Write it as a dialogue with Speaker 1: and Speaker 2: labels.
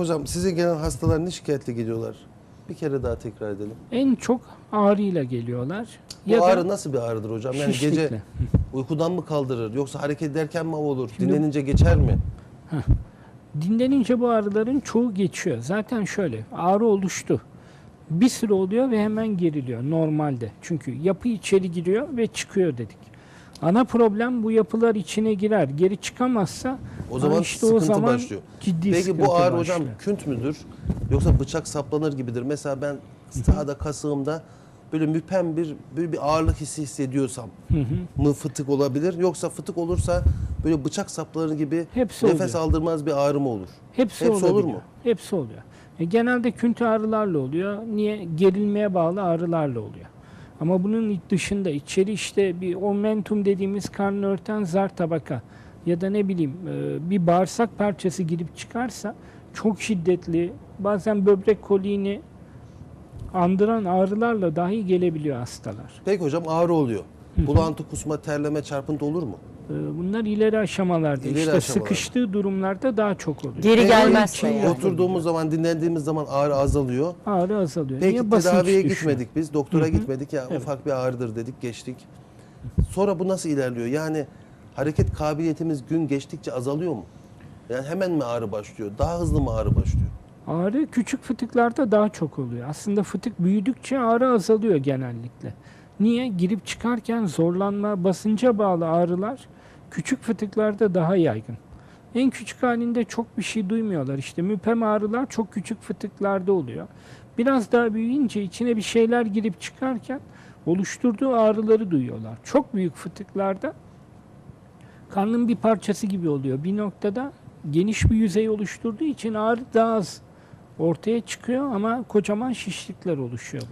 Speaker 1: Hocam size gelen hastalar ne şikayetle geliyorlar? Bir kere daha tekrar edelim.
Speaker 2: En çok ağrıyla geliyorlar.
Speaker 1: Bu ağrı nasıl bir ağrıdır hocam? Yani gece
Speaker 2: şişlikle.
Speaker 1: uykudan mı kaldırır yoksa hareket ederken mi olur?
Speaker 2: Şimdi-
Speaker 1: Dinlenince geçer mi?
Speaker 2: Dinlenince bu ağrıların çoğu geçiyor. Zaten şöyle ağrı oluştu. Bir süre oluyor ve hemen geriliyor normalde. Çünkü yapı içeri giriyor ve çıkıyor dedik. Ana problem bu yapılar içine girer. Geri çıkamazsa
Speaker 1: O zaman
Speaker 2: işte
Speaker 1: sıkıntı
Speaker 2: o zaman
Speaker 1: başlıyor.
Speaker 2: ciddi
Speaker 1: Peki bu ağrı
Speaker 2: başlıyor.
Speaker 1: hocam künt müdür? Yoksa bıçak saplanır gibidir. Mesela ben sağda kasığımda böyle müpem bir böyle bir ağırlık hissi hissediyorsam mı fıtık olabilir? Yoksa fıtık olursa böyle bıçak saplanır gibi
Speaker 2: Hepsi
Speaker 1: nefes
Speaker 2: oluyor.
Speaker 1: aldırmaz bir ağrı mı olur?
Speaker 2: Hepsi,
Speaker 1: Hepsi olur mu?
Speaker 2: Hepsi oluyor. E, genelde künt ağrılarla oluyor. Niye? Gerilmeye bağlı ağrılarla oluyor. Ama bunun dışında içeri işte bir omentum dediğimiz karnı örten zar tabaka ya da ne bileyim e, bir bağırsak parçası girip çıkarsa çok şiddetli bazen böbrek koliğini andıran ağrılarla dahi gelebiliyor hastalar.
Speaker 1: Peki hocam ağrı oluyor. Bulantı, kusma, terleme, çarpıntı olur mu?
Speaker 2: E, Bunlar ileri aşamalarda
Speaker 1: İleri
Speaker 2: işte
Speaker 1: aşamalarda.
Speaker 2: sıkıştığı durumlarda daha çok oluyor.
Speaker 3: Geri gelmezse yani.
Speaker 1: Oturduğumuz zaman, dinlendiğimiz zaman ağrı azalıyor.
Speaker 2: Ağrı azalıyor.
Speaker 1: Peki
Speaker 2: Niye?
Speaker 1: Tedaviye
Speaker 2: düşüyor.
Speaker 1: gitmedik biz, doktora
Speaker 2: Hı hı.
Speaker 1: gitmedik ya
Speaker 2: Evet.
Speaker 1: ufak bir ağrıdır dedik, geçtik. Sonra bu nasıl ilerliyor? Yani hareket kabiliyetimiz gün geçtikçe azalıyor mu? Yani hemen mi ağrı başlıyor? Daha hızlı mı ağrı başlıyor?
Speaker 2: Ağrı küçük fıtıklarda daha çok oluyor. Aslında fıtık büyüdükçe ağrı azalıyor genellikle. Niye? Girip çıkarken zorlanma, basınca bağlı ağrılar küçük fıtıklarda daha yaygın. En küçük halinde çok bir şey duymuyorlar. İşte müpem ağrılar çok küçük fıtıklarda oluyor. Biraz daha büyüyünce içine bir şeyler girip çıkarken oluşturduğu ağrıları duyuyorlar. Çok büyük fıtıklarda karnın bir parçası gibi oluyor. Bir noktada geniş bir yüzey oluşturduğu için ağrı daha az ortaya çıkıyor ama kocaman şişlikler oluşuyor.